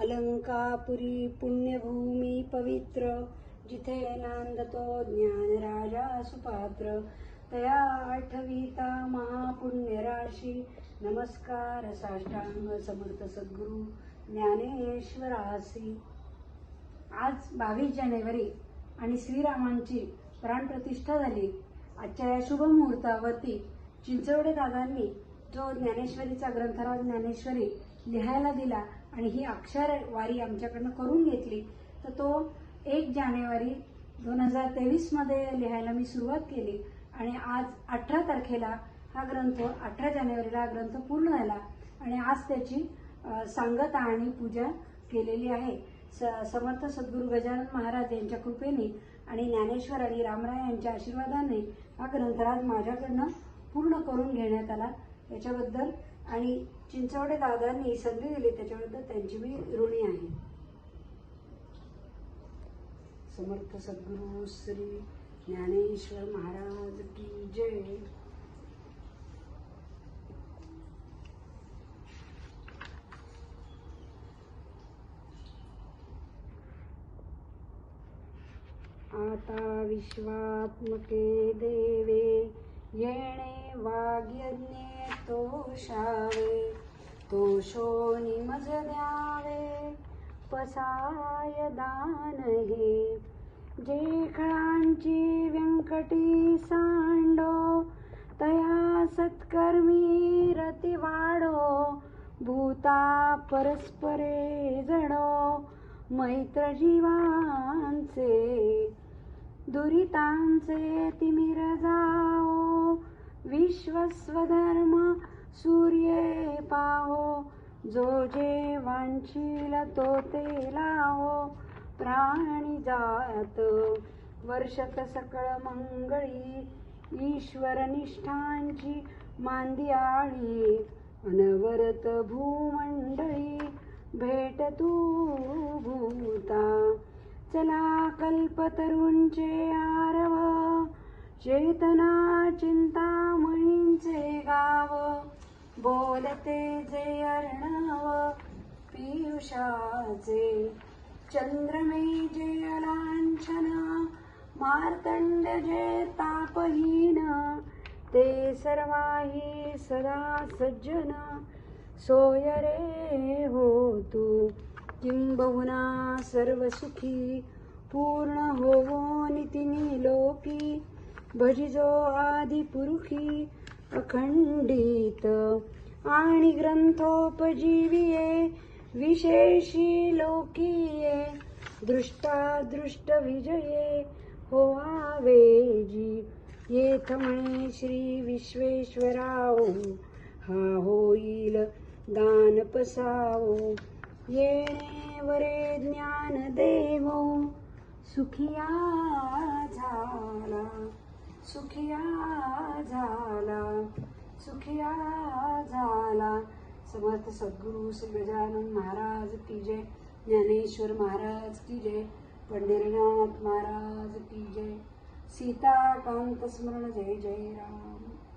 अलंकापुरी पुण्यभूमी पवित्र जिथे नांदतो ज्ञानराजा सुपात्र। तया आठविता महापुण्यराशी। नमस्कार साष्टांग समर्थ सद्गुरु ज्ञानेश्वरासी। आज बावीस जानेवारी आणि श्रीरामांची प्राणप्रतिष्ठा झाली. आजच्या या शुभ मुहूर्तावरती चिंचवडे दादांनी जो ज्ञानेश्वरीचा ग्रंथराज ज्ञानेश्वरी लिहायला दिला आणि ही अक्षरवारी आमच्याकडनं करून घेतली. तर तो एक जानेवारी दोन हजार तेवीसमध्ये लिहायला मी सुरुवात केली. आणि आज अठरा तारखेला हा ग्रंथ अठरा जानेवारीला हा ग्रंथ पूर्ण झाला. आणि आज त्याची सांगता आणि पूजा केलेली आहे. स समर्थ सद्गुरू गजानन महाराज यांच्या कृपेने आणि ज्ञानेश्वर आणि रामराय यांच्या आशीर्वादाने हा ग्रंथराज माझ्याकडनं पूर्ण करून घेण्यात आला. याच्याबद्दल. आणि चिंचवडे दादांनी संधी दिली त्याच्याबद्दल त्यांची मी ऋणी आहे. समर्थ सद्गुरू श्री ज्ञानेश्वर महाराज की जय. आता विश्वात्मके देवे येणे वाग्यज्ञे तोषावे तोषो निमज द्यावे पसाय दान हे. जेखळांची व्यंकटी सांडो तया सत्कर्मी रती वाढो भूता परस्परे जडो मैत्र जीवांचे दुरितांचे तिमिर जाओ विश्वस्वधर्म सूर्ये पाहो जो जे वांछील तो ते लाहो. प्राणी जात वर्षत सकळ मंगळी. ईश्वर निष्ठांची मांदियाळी अनवरत भूमंडळी. भेट तू भूता चला कल्पतरुंचे आरवा. चेतना चिंतामणींचे गाव बोलते जे अर्णव पियुषाचे. चंद्रमे जे अलांछन मार्तंड जे तापहीन ते सर्वाही सदा सज्जन. सोय रे हो तू किंबहुना सर्व सुखी पूर्ण होवो भजिजो आदि पुरुषी अखंडित. आणि ग्रंथोपजीविये विशेषी लोकीये दृष्टादृष्ट विजये होवावेजी येथ म्हणे श्री विश्वेश्वराओ हा होईल दान पसावो. येणे वरे ज्ञान देवो सुखिया झाला. सुखिया झाला सुखिया झाला. समर्थ सद्गुरु श्री गजानन महाराज की जय. ज्ञानेश्वर महाराज की जय. पंढरीनाथ महाराज की जय. सीताकांत स्मरण जय जय राम.